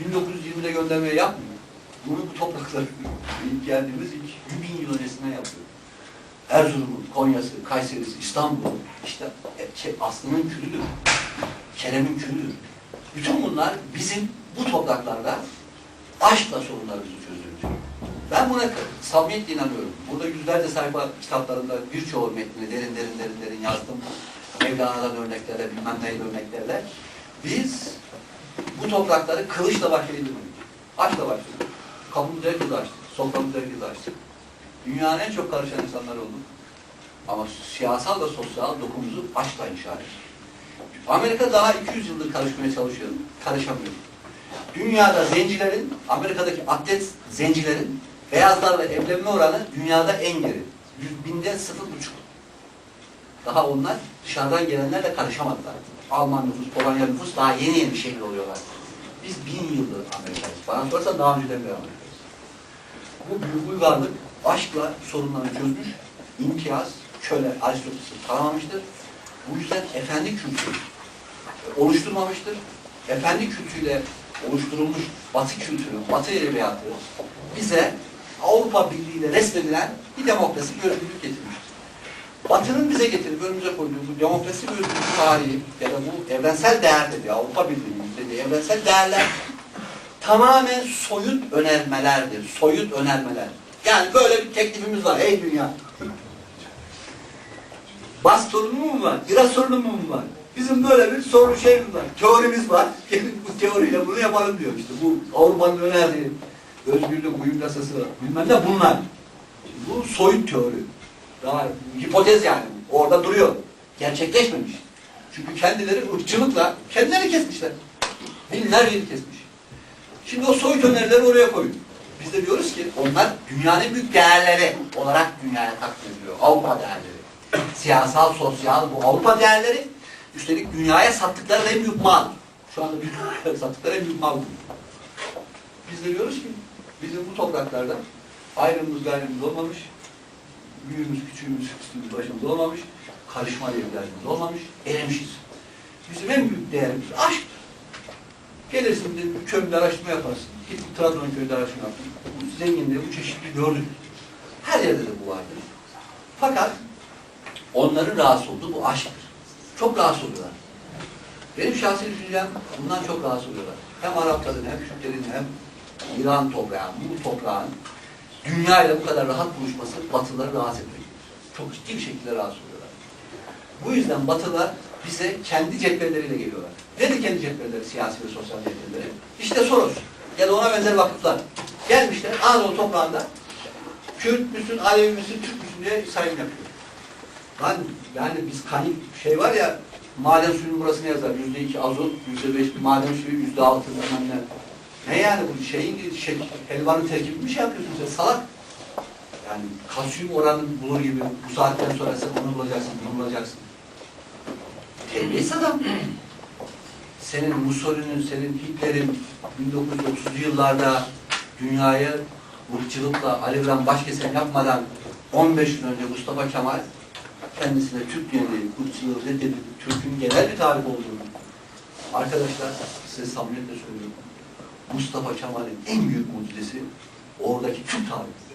1920'de gönderme yapmıyor. Bunu bu topraklara ilk geldiğimiz ilk 100 bin yıl öncesinden yapıyor. Erzurum'un, Konya'sı, Kayseri'si, İstanbul, işte şey, Aslı'nın külüdür. Kerem'in külüdür. Bütün bunlar bizim bu topraklarda aşkla sorunlarımızı çözüyor. Ben buna samimiyetle inanıyorum. Burada yüzlerce sayfa kitaplarında birçoğu metnini derin derin derin derin yazdım. Mevlana'dan örneklerle, bilmem neyden örneklerle. Biz bu toprakları kılıçla başlayabiliriz. Aşkla başladık. Kapımızı herkese açtık. Soframızı herkese açtık. Dünyanın en çok karışan insanlar olduk. Ama siyasal ve sosyal dokumuzu aşkla inşa ettik. Amerika daha 200 yıldır karışmaya çalışıyor. Karışamıyor. Dünyada zencilerin, Amerika'daki atlet zencilerin beyazlarla evlenme oranı dünyada en geri. Yüz binde sıfır buçuk. Daha onlar dışarıdan gelenlerle karışamadılar. Alman nüfus, Polonya nüfus daha yeni yeni şehir oluyorlar. Biz bin yıldır Amerika'yız. Bana sorarsan daha önceden beri Amerika'yız. Bu büyük uygarlık aşkla sorunları çözmüş, imtiyaz, köle, Aristoteles'i tanımamıştır. Bu yüzden efendi kültürü oluşturmamıştır. Efendi kültürüyle oluşturulmuş Batı kültürü, Batı edebiyatı bize Avrupa Birliği ile resmedilen bir demokrasi, bir özgürlük getirmiştir. Batı'nın bize getirip önümüze koyduğu bu demokrasi özgürlük tarihi ya da bu evrensel değer dediği, Avrupa Birliği'nin evrensel değerler tamamen soyut önermelerdir. Soyut önermeler. Yani böyle bir teklifimiz var. Ey dünya! Bas sorunu mu var? Biraz sorunu mu var? Bizim böyle bir soru şeyimiz var. Teorimiz var. Gelin bu teoriyle bunu yapalım diyor işte. Bu Avrupa'nın önerdiği özgürlük, uyum yasası bilmem ne bunlar. Şimdi bu soyut teori. Daha hipotez yani. Orada duruyor. Gerçekleşmemiş. Çünkü kendileri ırkçılıkla kendileri kesmişler. Binler yıl kesmiş. Şimdi o soyut önerileri oraya koyun. Biz de diyoruz ki onlar dünyanın büyük değerleri olarak dünyaya takdim ediliyor. Avrupa değerleri. Siyasal, sosyal bu Avrupa değerleri üstelik dünyaya sattıkları en büyük mal. Şu anda dünyaya sattıkları en büyük mal. Biz de diyoruz ki bizim bu topraklarda ayrımımız gayrımız olmamış, büyüğümüz, küçüğümüz, üstümüz, başımız olmamış, karışma ihtiyacımız olmamış, erimişiz. Bizim en büyük değerimiz aşktır. Gelirsin de bir köyde araştırma yaparsın. Git Trabzon köyde araştırma yaptın. Bu zenginliği, bu çeşitli gördük. Her yerde de bu vardır. Fakat onların rahatsız olduğu bu aşktır. Çok rahatsız oluyorlar. Benim şahsi düşüncem bundan çok rahatsız oluyorlar. Hem Arapların hem Türklerin hem İran toprağı, bu toprağın dünya ile bu kadar rahat buluşması Batılıları rahatsız etmektedir. Çok ciddi bir şekilde rahatsız oluyorlar. Bu yüzden Batılılar bize kendi cephelleriyle geliyorlar. Nedir kendi cepheleri, siyasi ve sosyal cepheleri? İşte Soros ya da ona benzer vakıflar. Gelmişler Anadolu toprağında Kürt müsün, Alevi misin, Türk müsün diye sayım yapıyor. Lan yani biz kanik şey var ya maden suyunun burasına yazar. Yüzde iki azot, yüzde beş maden suyu, yüzde altı bilmem ne. Yani bu şeyin şey, helvanın terkibi bir şey yapıyorsun sen salak. Yani kalsiyum oranını bulur gibi bu saatten sonra sen onu bulacaksın, bunu bulacaksın. Terbiyesiz adam. Senin Mussolini'nin, senin Hitler'in 1930'lu yıllarda dünyayı ırkçılıkla Ali İbrahim Başkesen yapmadan 15 yıl önce Mustafa Kemal kendisine Türk diyeni ırkçılığı reddedip Türk'ün genel bir tarih olduğunu arkadaşlar size samimiyetle söylüyorum. Mustafa Kemal'in en büyük mucizesi oradaki Türk tarihi.